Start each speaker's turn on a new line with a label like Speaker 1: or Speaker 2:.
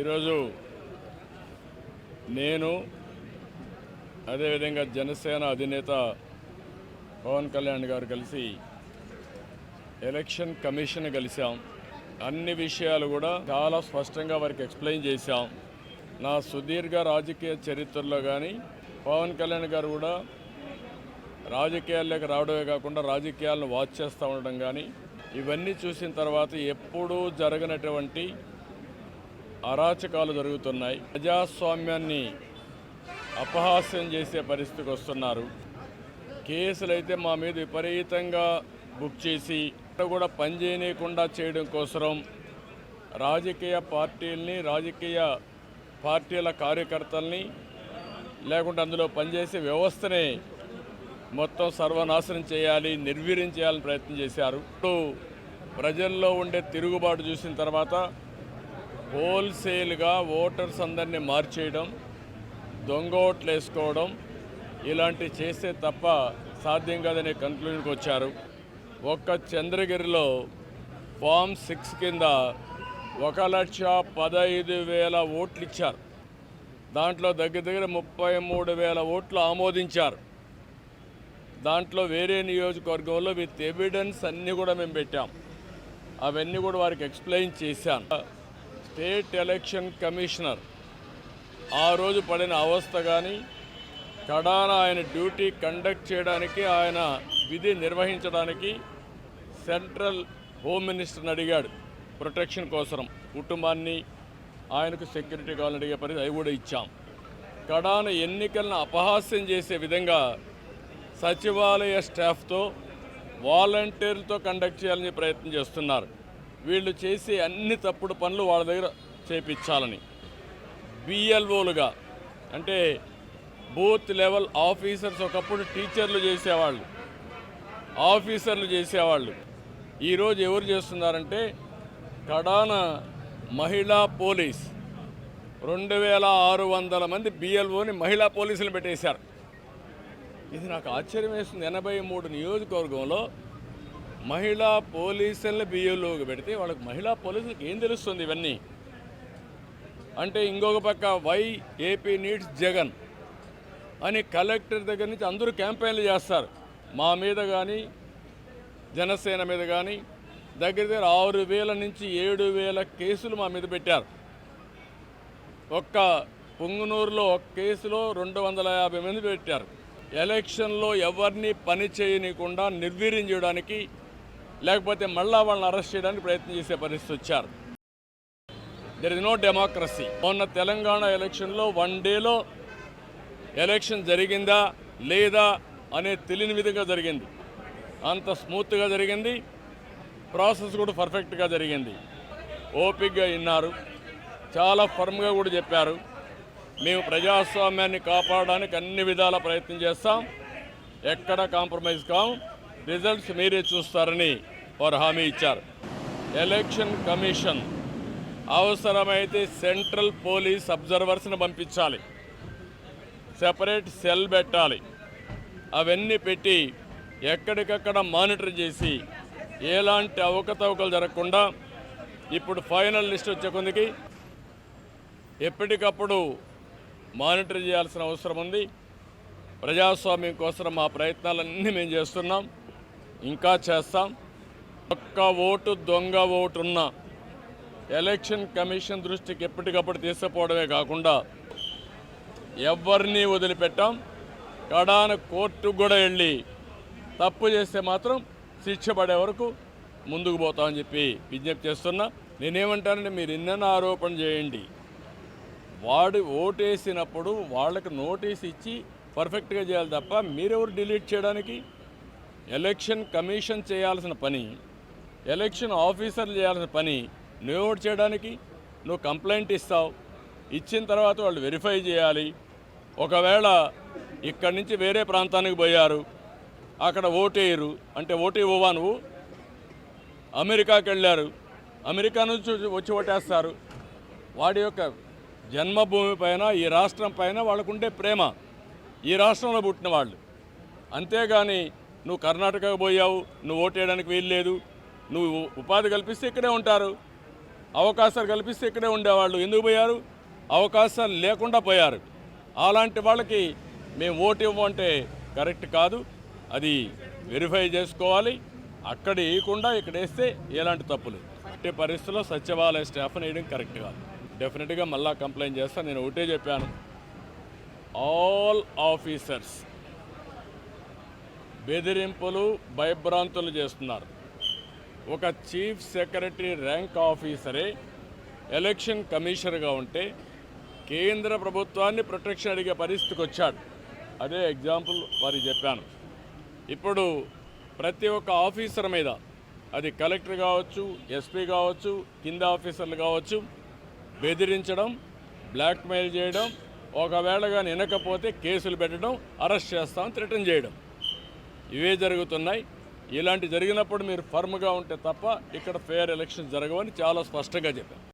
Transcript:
Speaker 1: ఈరోజు నేను అదేవిధంగా జనసేన అధినేత పవన్ కళ్యాణ్ గారు కలిసి ఎలక్షన్ కమిషన్ కలిసాం అన్ని విషయాలు కూడా చాలా స్పష్టంగా వారికి ఎక్స్ప్లెయిన్ చేశాం. నా సుదీర్ఘ రాజకీయ చరిత్రలో కానీ పవన్ కళ్యాణ్ గారు కూడా రాజకీయాల్లోకి రావడమే కాకుండా రాజకీయాలను వాచ్ చేస్తూ ఉండడం కానీ ఇవన్నీ చూసిన తర్వాత ఎప్పుడూ జరగనటువంటి అరాచకాలు జరుగుతున్నాయి. ప్రజాస్వామ్యాన్ని అపహాస్యం చేసే పరిస్థితికి వస్తున్నారు. కేసులు అయితే మా మీద విపరీతంగా బుక్ చేసి కూడా పనిచేయనీయకుండా చేయడం కోసం రాజకీయ పార్టీల్ని రాజకీయ పార్టీల కార్యకర్తల్ని లేకుంటే అందులో పనిచేసే వ్యవస్థనే మొత్తం సర్వనాశనం చేయాలి నిర్వీర్యం చేయాలని ప్రయత్నం చేశారు. ఇప్పుడు ప్రజల్లో ఉండే తిరుగుబాటు చూసిన తర్వాత హోల్సేల్గా ఓటర్స్ అందరినీ మార్చేయడం దొంగ ఓట్లు వేసుకోవడం ఇలాంటివి చేస్తే తప్ప సాధ్యం కాదనే కంక్లూజన్కి వచ్చారు. ఒక్క చంద్రగిరిలో ఫామ్ సిక్స్ కింద ఒక లక్ష పదహైదు వేల ఓట్లు ఇచ్చారు. దాంట్లో దగ్గర దగ్గర ముప్పై మూడు వేల ఓట్లు ఆమోదించారు. దాంట్లో వేరే నియోజకవర్గంలో విత్ ఎవిడెన్స్ అన్నీ కూడా మేము పెట్టాం. అవన్నీ కూడా వారికి ఎక్స్ప్లెయిన్ చేశాను. State election commissioner. ఆ రోజు పడిన అవస్థ కానీ కడాన ఆయన డ్యూటీ కండక్ట్ చేయడానికి ఆయన విధి నిర్వహించడానికి సెంట్రల్ హోమ్ మినిస్టర్ని అడిగాడు ప్రొటెక్షన్ కోసం కుటుంబాన్ని ఆయనకు సెక్యూరిటీ కావాలని అడిగే పరిస్థితి అవి కూడా ఇచ్చాం. కడాన ఎన్నికలను అపహాస్యం చేసే విధంగా సచివాలయ స్టాఫ్తో వాలంటీర్లతో కండక్ట్ చేయాలని ప్రయత్నం చేస్తున్నారు. వీళ్ళు చేసే అన్ని తప్పుడు పనులు వాళ్ళ దగ్గర చేపించాలని. బిఎల్ఓలుగా అంటే బూత్ లెవెల్ ఆఫీసర్స్ ఒకప్పుడు టీచర్లు చేసేవాళ్ళు. ఆఫీసర్లు చేసేవాళ్ళు. ఈరోజు ఎవరు చేస్తున్నారంటే కడాన మహిళా పోలీస్. రెండు వేల ఆరు వందల మంది బిఎల్ఓని మహిళా పోలీసులు పెట్టేశారు. ఇది నాకు ఆశ్చర్యం వేస్తుంది. ఎనభై మూడు నియోజకవర్గంలో మహిళా పోలీసులను బియ్యంలోకి పెడితే వాళ్ళకి మహిళా పోలీసులకు ఏం తెలుస్తుంది ఇవన్నీ? అంటే ఇంకొక పక్క వై ఏపీ నీడ్స్ జగన్ అని కలెక్టర్ దగ్గర నుంచి అందరూ క్యాంపెయిన్లు చేస్తారు. మా మీద కానీ జనసేన మీద కానీ దగ్గర దగ్గర ఆరు వేల నుంచి ఏడు వేల కేసులు మా మీద పెట్టారు. ఒక్క పొంగునూరులో ఒక కేసులో రెండు వందల యాభై మంది పెట్టారు. ఎలక్షన్లో ఎవరిని పని చేయనీయకుండా నిర్వీర్యం చేయడానికి లేకపోతే మళ్ళా వాళ్ళని అరెస్ట్ చేయడానికి ప్రయత్నం చేసే పరిస్థితి వచ్చారు. దెర్ ఇస్ నో డెమోక్రసీ మొన్న తెలంగాణ ఎలక్షన్లో వన్ డేలో ఎలక్షన్ జరిగిందా లేదా అనే తెలియని విధంగా జరిగింది. అంత స్మూత్గా జరిగింది. ప్రాసెస్ కూడా పర్ఫెక్ట్గా జరిగింది. ఓపిక్గా విన్నారు. చాలా ఫర్మ్గా కూడా చెప్పారు. మేము ప్రజాస్వామ్యాన్ని కాపాడడానికి అన్ని విధాల ప్రయత్నం చేస్తాం. ఎక్కడ కాంప్రమైజ్ కాం. రిజల్ట్స్ మీరే చూస్తారని వారు హామీ ఇచ్చారు. ఎలక్షన్ కమిషన్ అవసరమైతే సెంట్రల్ పోలీస్ అబ్జర్వర్స్ని పంపించాలి. సెపరేట్ సెల్ పెట్టాలి. అవన్నీ పెట్టి ఎక్కడికక్కడ మానిటర్ చేసి ఎలాంటి అవకతవకలు జరగకుండా ఇప్పుడు ఫైనల్ లిస్ట్ వచ్చే కొందికి ఎప్పటికప్పుడు మానిటర్ చేయాల్సిన అవసరం ఉంది. ప్రజాస్వామ్యం కోసం మా ప్రయత్నాలన్నీ మేము చేస్తున్నాం. ఇంకా చేస్తాం. ఒక్క ఓటు దొంగ ఓటున్న ఎలక్షన్ కమిషన్ దృష్టికి ఎప్పటికప్పుడు తీసుకుపోవడమే కాకుండా ఎవరిని వదిలిపెట్టాం. కడాన కోర్టుకు కూడా వెళ్ళి తప్పు చేస్తే మాత్రం శిక్ష పడే వరకు ముందుకు పోతామని చెప్పి విజ్ఞప్తి చేస్తున్నా. నేనేమంటానంటే మీరు ఎన్నెన్న ఆరోపణ చేయండి. వాడు ఓటేసినప్పుడు వాళ్ళకి నోటీస్ ఇచ్చి పర్ఫెక్ట్గా చేయాలి తప్ప మీరెవరు డిలీట్ చేయడానికి? ఎలక్షన్ కమిషన్ చేయాల్సిన పని ఎలక్షన్ ఆఫీసర్లు చేయాల్సిన పని నువ్వు ఓటు చేయడానికి నువ్వు కంప్లైంట్ ఇస్తావు ఇచ్చిన తర్వాత వాళ్ళు వెరిఫై చేయాలి. ఒకవేళ ఇక్కడి నుంచి వేరే ప్రాంతానికి పోయారు అక్కడ ఓటేయరు అంటే ఓటు ఇవ్వవా నువ్వు? అమెరికాకి వెళ్ళారు అమెరికా నుంచి వచ్చి ఓటేస్తారు. వాడి యొక్క జన్మభూమి పైన ఈ రాష్ట్రం పైన వాళ్ళకుండే ప్రేమ. ఈ రాష్ట్రంలో పుట్టిన వాళ్ళు. అంతేగాని నువ్వు కర్ణాటకకు పోయావు నువ్వు ఓటేయడానికి వీల్లేదు. నువ్వు ఉపాధి కల్పిస్తే ఇక్కడే ఉంటారు. అవకాశాలు కల్పిస్తే ఇక్కడే ఉండేవాళ్ళు ఎందుకు పోయారు? అవకాశాలు లేకుండా పోయారు. అలాంటి వాళ్ళకి మేము ఓటు ఇవ్వమంటే కరెక్ట్ కాదు. అది వెరిఫై చేసుకోవాలి. అక్కడ వేయకుండా ఇక్కడ వేస్తే ఎలాంటి తప్పులు? అట్టి పరిస్థితుల్లో సచివాలయ స్టాఫ్ని వేయడం కరెక్ట్ కాదు. డెఫినెట్గా మళ్ళా కంప్లైంట్ చేస్తాను నేను ఒకటే చెప్పాను. ఆల్ ఆఫీసర్స్ బెదిరింపులు భయభ్రాంతులు చేస్తున్నారు. ఒక చీఫ్ సెక్రటరీ ర్యాంక్ ఆఫీసరే ఎలక్షన్ కమిషనర్గా ఉంటే కేంద్ర ప్రభుత్వాన్ని ప్రొటెక్షన్ అడిగే పరిస్థితికి వచ్చాడు. అదే ఎగ్జాంపుల్ వారికి చెప్పాను. ఇప్పుడు ప్రతి ఒక్క ఆఫీసర్ మీద అది కలెక్టర్ కావచ్చు ఎస్పీ కావచ్చు కింద ఆఫీసర్లు కావచ్చు బెదిరించడం బ్లాక్మెయిల్ చేయడం ఒకవేళ కానీ వినకపోతే కేసులు పెట్టడం అరెస్ట్ చేస్తాం రిటర్న్ చేయడం. ఇవే జరుగుతున్నాయి. ఇలాంటి జరిగినప్పుడు మీరు ఫర్మ్గా ఉంటే తప్ప ఇక్కడ ఫేర్ ఎలక్షన్ జరగవని చాలా స్పష్టంగా చెప్పారు.